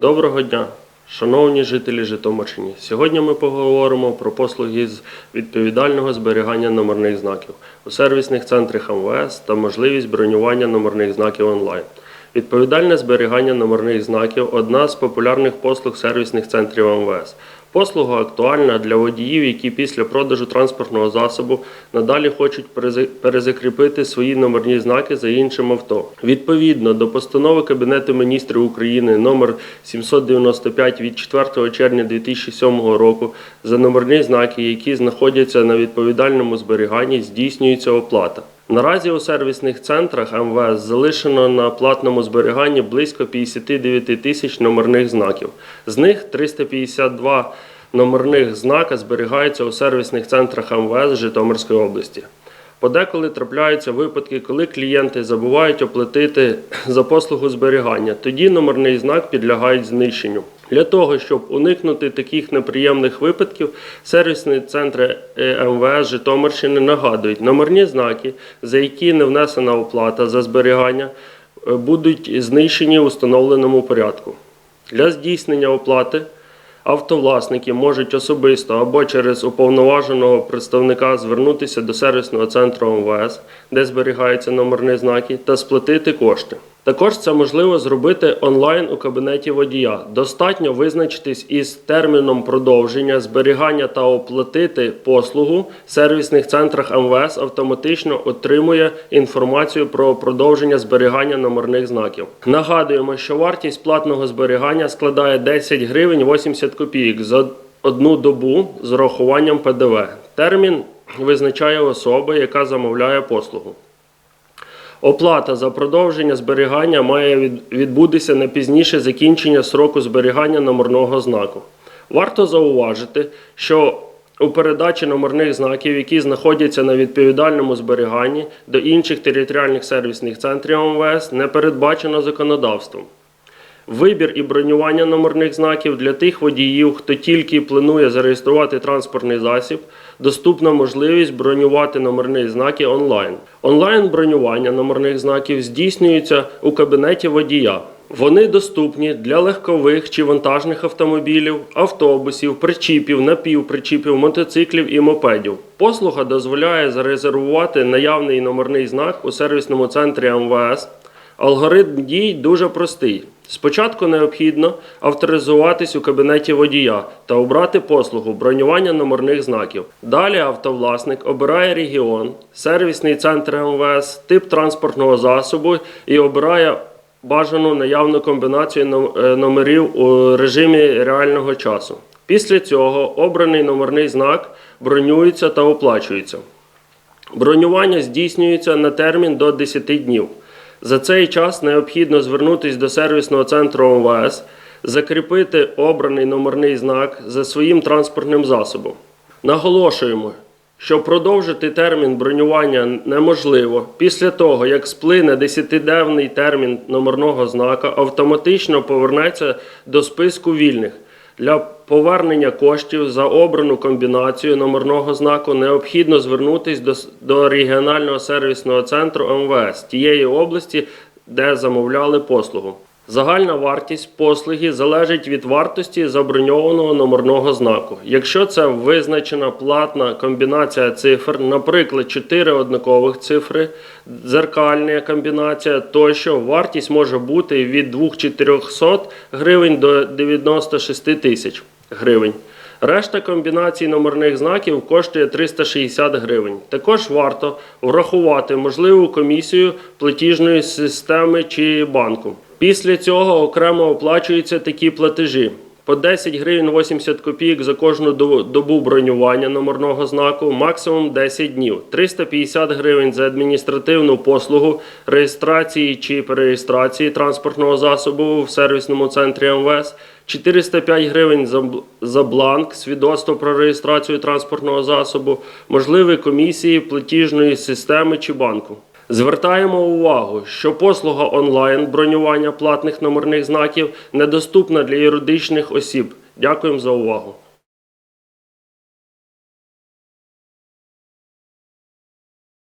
Доброго дня, шановні жителі Житомирщини. Сьогодні ми поговоримо про послуги з відповідального зберігання номерних знаків у сервісних центрах МВС та можливість бронювання номерних знаків онлайн. Відповідальне зберігання номерних знаків одна з популярних послуг сервісних центрів МВС. Послуга актуальна для водіїв, які після продажу транспортного засобу надалі хочуть перезакріпити свої номерні знаки за іншим авто. Відповідно до постанови Кабінету міністрів України номер 795 від 4 червня 2007 року за номерні знаки, які знаходяться на відповідальному зберіганні, здійснюється оплата. Наразі у сервісних центрах МВС залишено на платному зберіганні близько 59 тисяч номерних знаків. З них 352 номерних знака зберігаються у сервісних центрах МВС Житомирської області. Подеколи трапляються випадки, коли клієнти забувають оплатити за послугу зберігання. Тоді номерний знак підлягають знищенню. Для того, щоб уникнути таких неприємних випадків, сервісні центри е, МВС Житомирщини нагадують, номерні знаки, за які не внесена оплата за зберігання, е, будуть знищені у встановленому порядку. Для здійснення оплати автовласники можуть особисто або через уповноваженого представника звернутися до сервісного центру МВС, де зберігаються номерні знаки, та сплатити кошти. Також це можливо зробити онлайн у кабінеті водія. Достатньо визначитись із терміном продовження, зберігання та оплатити послугу. В сервісних центрах МВС автоматично отримує інформацію про продовження зберігання номерних знаків. Нагадуємо, що вартість платного зберігання складає 10 гривень 80 копійок за одну добу з урахуванням ПДВ. Термін визначає особа, яка замовляє послугу. Оплата за продовження зберігання має відбутися не пізніше закінчення сроку зберігання номерного знаку. Варто зауважити, що у передачі номерних знаків, які знаходяться на відповідальному зберіганні до інших територіальних сервісних центрів МВС, не передбачено законодавством. Вибір і бронювання номерних знаків для тих водіїв, хто тільки планує зареєструвати транспортний засіб, доступна можливість бронювати номерні знаки онлайн. Онлайн бронювання номерних знаків здійснюється у кабінеті водія. Вони доступні для легкових чи вантажних автомобілів, автобусів, причіпів, напівпричіпів, мотоциклів і мопедів. Послуга дозволяє зарезервувати наявний номерний знак у сервісному центрі МВС. Алгоритм дій дуже простий. Спочатку необхідно авторизуватись у кабінеті водія та обрати послугу бронювання номерних знаків. Далі автовласник обирає регіон, сервісний центр МВС, тип транспортного засобу і обирає бажану наявну комбінацію е, номерів у режимі реального часу. Після цього обраний номерний знак бронюється та оплачується. Бронювання здійснюється на термін до 10 днів. За цей час необхідно звернутися до сервісного центру МВС, закріпити обраний номерний знак за своїм транспортним засобом. Наголошуємо, що продовжити термін бронювання неможливо. Після того, як сплине 10-денний термін номерного знака, автоматично повернеться до списку вільних. Для повернення коштів за обрану комбінацію номерного знаку необхідно звернутися до, до регіонального сервісного центру МВС тієї області, де замовляли послугу. Загальна вартість послуги залежить від вартості заброньованого номерного знаку. Якщо це визначена платна комбінація цифр, наприклад, 4 однакових цифри, дзеркальна комбінація тощо, вартість може бути від 2400 гривень до 96 тисяч гривень. Решта комбінацій номерних знаків коштує 360 гривень. Також варто врахувати можливу комісію платіжної системи чи банку. Після цього окремо оплачуються такі платежі. По 10 гривень 80 копійок за кожну добу бронювання номерного знаку, максимум 10 днів. 350 гривень за адміністративну послугу реєстрації чи перереєстрації транспортного засобу в сервісному центрі МВС, 405 гривень за, за бланк, свідоцтво про реєстрацію транспортного засобу, можливі комісії платіжної системи чи банку. Звертаємо увагу, що послуга онлайн бронювання платних номерних знаків недоступна для юридичних осіб. Дякуємо за увагу.